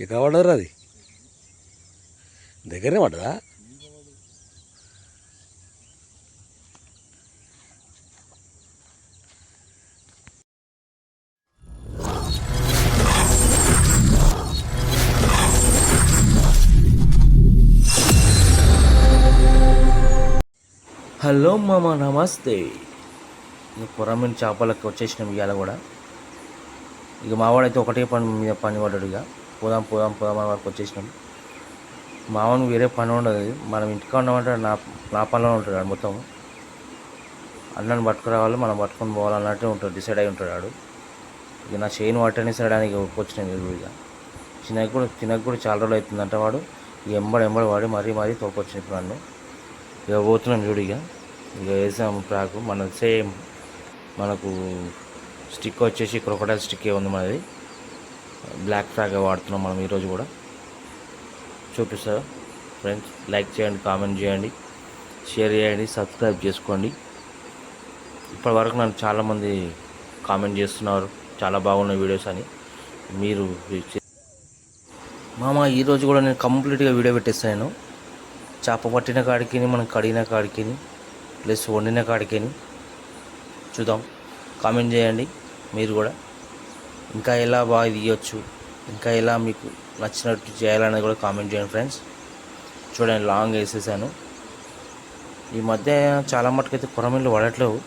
ఎక్కడ పడ్డరా అది? దగ్గరనే పడ్డదా? హలో మామ నమస్తే. ఇక కొరమీన చేపలకి వచ్చేసినాం ఇవాళ కూడా. ఇక మావాడైతే ఒకటే పని మీద పని పడ్డాడు ఇక. పోదాం పోదాం పోదాం అని వరకు వచ్చేసినాం. మామను వేరే పని ఉండదు. మనం ఇంటికా ఉండమంటే నా నా పనిలో ఉంటాడు మొత్తం. అన్నని పట్టుకురావాలి మనం పట్టుకొని పోవాలన్నట్టే ఉంటాడు. డిసైడ్ అయి ఉంటాడు ఆడు. ఇక నా చేయిన్ వాటనే సరడానికి వచ్చినాం ఇరువురు ఇక. చిన్నకి కూడా చిన్నకి కూడా చాలా రోజులు అవుతుందంట వాడు. ఇక ఎంబడి ఎంబడి వాడి మరీ మరీ తోపొచ్చిన ఇప్పుడు నన్ను. ఇక పోతున్నాం చూడు ఇక. ఇక వేసాం ఫ్రాక్. మన సేమ్ మనకు స్టిక్ వచ్చేసి క్రొకడైల్ స్టిక్కే ఉంది మనది. బ్లాక్ ఫ్రాక్ వాడుతున్నాం మనం ఈరోజు కూడా. చూపిస్తారు ఫ్రెండ్స్ లైక్ చేయండి కామెంట్ చేయండి షేర్ చేయండి సబ్స్క్రైబ్ చేసుకోండి. ఇప్పటి వరకు నన్ను చాలామంది కామెంట్ చేస్తున్నారు. చాలా బాగున్నాయి వీడియోస్ అని. మీరు మామ ఈరోజు కూడా నేను కంప్లీట్గా వీడియో పెట్టేస్తాను చేప పట్టిన కాడికి మనం కడిగిన కాడికి ప్లస్ వండిన కాడికి చూద్దాం. కామెంట్ చేయండి మీరు కూడా. ఇంకా ఎలా బాగా తీయొచ్చు ఇంకా ఎలా మీకు నచ్చినట్టు చేయాలనేది కూడా కామెంట్ చేయండి ఫ్రెండ్స్. చూడండి లాంగ్ వేసేసాను. ఈ మధ్య చాలా మటుకైతే కొరమీళ్ళు పడట్లేవు.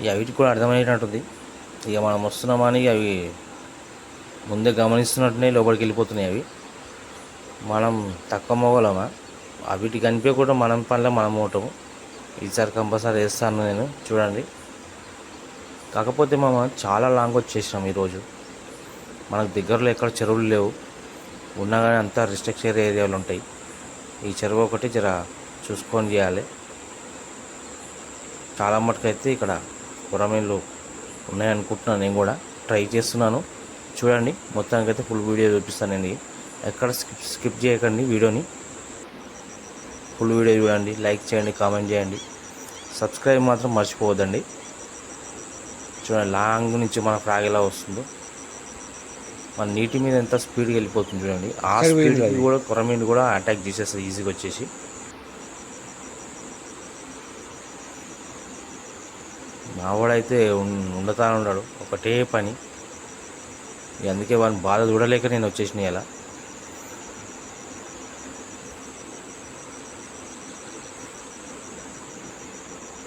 ఇక వీటికి కూడా అర్థమయ్యేటట్టుంది. ఇక మనం వస్తున్నామని అవి ముందే గమనిస్తున్నట్టునే లోపలికి వెళ్ళిపోతున్నాయి అవి. మనం తక్కువ మొగలమా అవిటి కనిపించకుండా మనం పనిలో మనం ఉంటాము ఈసారి కంపల్సరీ వేస్తాను నేను. చూడండి. కాకపోతే మనం చాలా లాంగ్ వచ్చేసినాం ఈరోజు. మనకు దగ్గరలో ఎక్కడ చెరువులు లేవు. ఉన్నా కానీ అంతా రిస్ట్రిక్షన్ ఏరియాలు ఉంటాయి. ఈ చెరువు ఒకటి జర చూసుకొని చేయాలి. చాలా మటుకైతే ఇక్కడ కురమీన్లు ఉన్నాయనుకుంటున్నాను నేను కూడా. ట్రై చేస్తున్నాను. చూడండి మొత్తానికైతే ఫుల్ వీడియో చూపిస్తాను నేను. ఎక్కడ స్కిప్ స్కిప్ చేయకండి వీడియోని. ఫుల్ వీడియో చూడండి లైక్ చేయండి కామెంట్ చేయండి. సబ్స్క్రైబ్ మాత్రం మర్చిపోవద్దండి. చూడండి లాంగ్ నుంచి మన ఫ్రాగ్ ఎలా వస్తుందో. మన నీటి మీద ఎంత స్పీడ్గా వెళ్ళిపోతుంది చూడండి. ఆ స్పీడ్? కూడా కొరమీన్ కూడా అటాక్ చేసేస్తుంది ఈజీగా వచ్చేసి. మావాడైతే ఉన్- ఉండతా ఉన్నాడు. ఒకటే పని. అందుకే వాని బాధ చూడలేక నేను వచ్చేసిన ఇలా.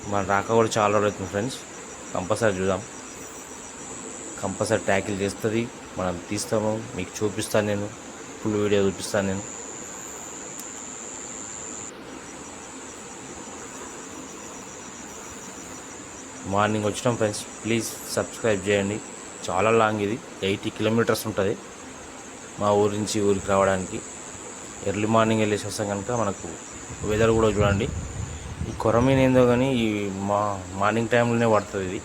మన రాక కూడా చాలా రోజులు అవుతుంది ఫ్రెండ్స్ కంపల్సరీ చూద్దాం. కంపల్సరీ ట్యాకిల్ చేస్తుంది. మనం తీస్తాము. మీకు చూపిస్తాను నేను. ఫుల్ వీడియో చూపిస్తాను నేను. మార్నింగ్ వచ్చినాం ఫ్రెండ్స్. ప్లీజ్ సబ్స్క్రైబ్ చేయండి. చాలా లాంగ్ ఇది. ఎయిటీ కిలోమీటర్స్ ఉంటుంది. మా ఊరి నుంచి ఊరికి రావడానికి. ఎర్లీ మార్నింగ్ వెళ్ళేసి వస్తాం కనుక మనకు వెదర్ కూడా చూడండి. కొరమీన్ ఏందో కానీ ఈ మా మార్నింగ్ టైంలోనే పడుతుంది ఇది.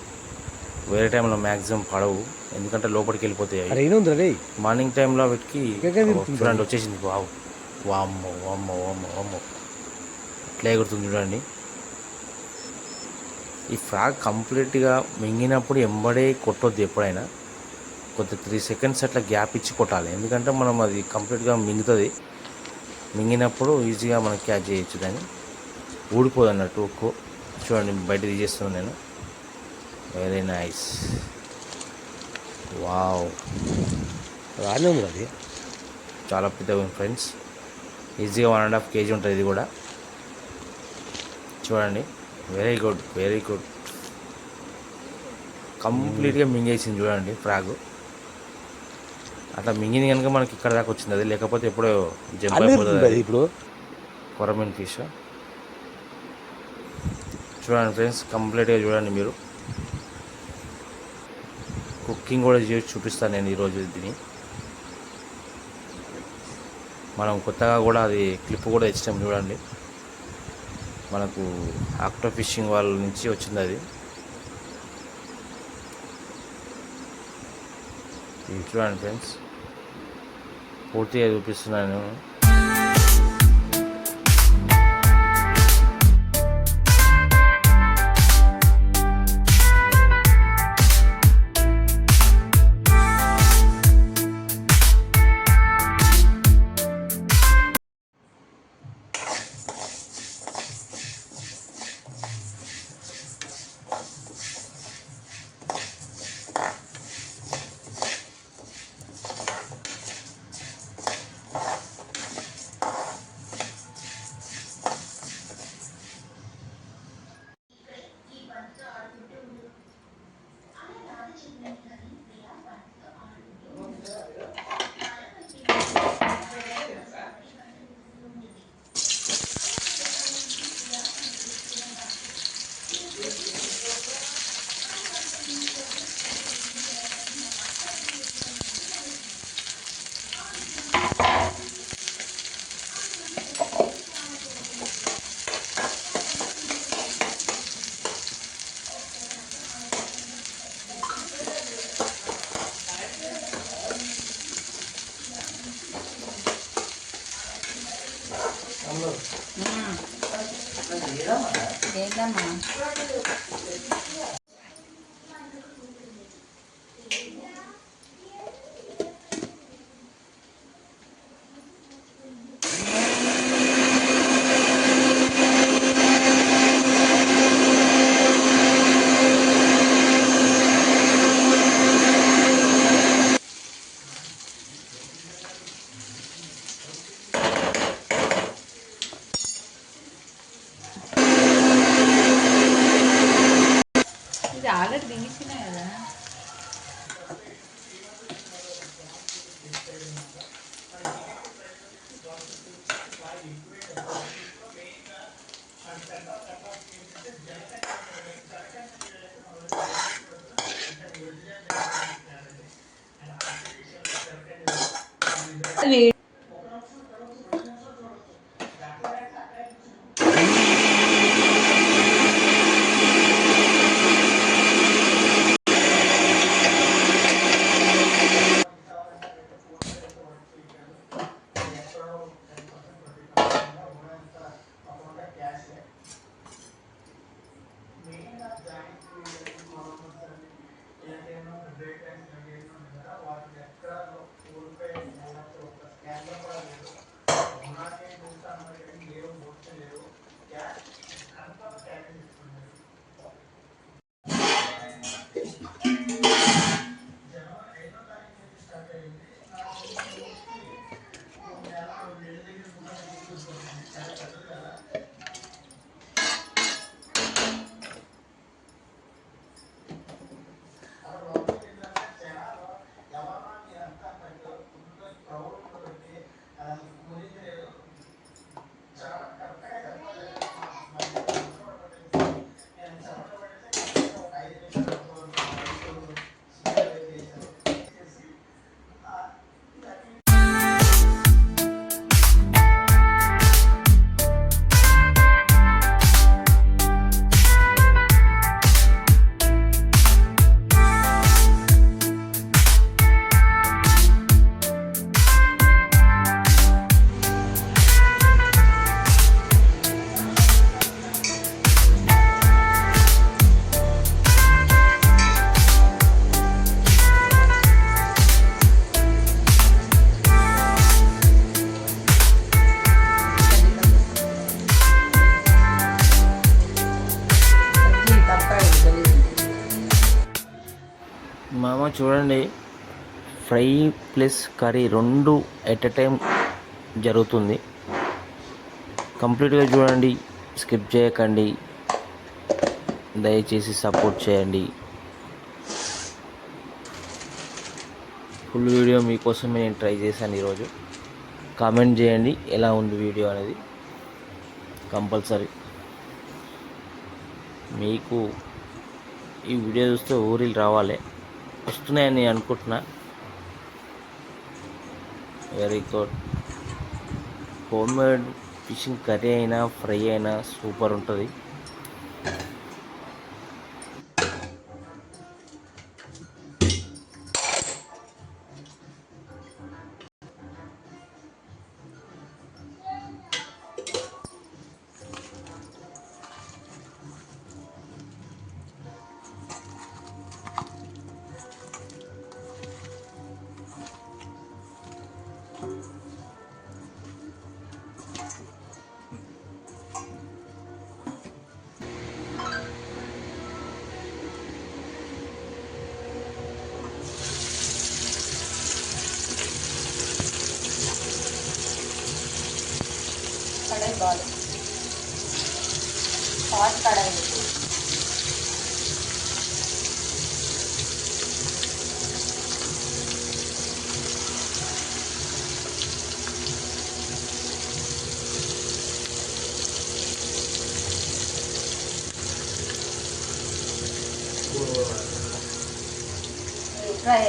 వేరే టైంలో మ్యాక్సిమం పడవు. ఎందుకంటే లోపలికి వెళ్ళిపోతాయి మార్నింగ్ టైంలో వీటికి? చూడండి వచ్చేసింది. వావ్. వామ్మో వామ్మో వామ్మో వామ్మో. ఇట్లా ఎగురుతుంది చూడండి. ఈ ఫ్రాగ్ కంప్లీట్గా మింగినప్పుడు ఎంబడే కొట్టొద్దు ఎప్పుడైనా. కొద్ది త్రీ సెకండ్స్ అట్లా గ్యాప్ ఇచ్చి కొట్టాలి. ఎందుకంటే మనం అది కంప్లీట్గా మింగుతుంది. మింగినప్పుడు ఈజీగా మనం క్యాచ్ చేయొచ్చు దాన్ని ఊడిపోదు అన్నట్టు ఒక్కో చూడండి బయట తీసేస్తున్నాను నేను. వెరీ నైస్ వావ్ రానే ఉంది అది. చాలా పెద్దగా ఉంది ఫ్రెండ్స్. ఈజీగా వన్ అండ్ హాఫ్ కేజీ ఉంటుంది ఇది కూడా. చూడండి. వెరీ గుడ్ వెరీ గుడ్ కంప్లీట్గా మింగేసింది చూడండి ఫ్రాగ్ అట్లా మింగింది కనుక మనకి ఇక్కడ దాకా వచ్చింది అది. లేకపోతే ఎప్పుడో జంప్ అయిపోతుంది ఇప్పుడు. కొరమీన్ ఫిష్ చూడండి ఫ్రెండ్స్ కంప్లీట్గా చూడండి మీరు. కుకింగ్ కూడా చేసి చూపిస్తాను నేను ఈరోజు దీన్ని. మనం కొత్తగా కూడా అది క్లిప్ కూడా ఇచ్చాం చూడండి. మనకు ఆక్టో ఫిషింగ్ వాళ్ళ నుంచి వచ్చింది అది. చూడండి ఫ్రెండ్స్ పూర్తిగా చూపిస్తున్నాను अलग देंगे ना വീഡിയോ Gracias. చూడండి. ఫ్రై ప్లస్ కర్రీ రెండు ఎట్ ఎ టైం జరుగుతుంది. కంప్లీట్గా చూడండి. స్కిప్ చేయకండి. దయచేసి సపోర్ట్ చేయండి. ఫుల్ వీడియో మీకోసం నేను ట్రై చేశాను ఈరోజు. కామెంట్ చేయండి. ఎలా ఉంది వీడియో అనేది కంపల్సరీ. మీకు ఈ వీడియో చూస్తే ఊరిలు రావాలి. వస్తున్నాయని నేను అనుకుంటున్నా. Very good homemade fishing curry అయినా ఫ్రై అయినా సూపర్ ఉంటుంది. కడాయి బాగా హాట్ కడాయి ఫ్రై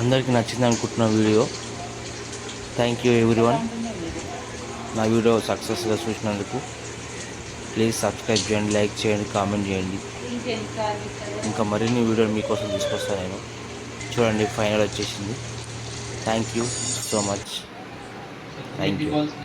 అందరికీ నచ్చింది అనుకుంటున్న వీడియో. థ్యాంక్ యూ ఎవ్రీవన్ నా వీడియో సక్సెస్గా చూసినందుకు ప్లీజ్ సబ్స్క్రైబ్ చేయండి లైక్ చేయండి కామెంట్ చేయండి. ఇంకా మరిన్ని వీడియోలు మీకోసం తీసుకొస్తాను నేను. చూడండి ఫైనల్ వచ్చేసింది. Thank you so much thank you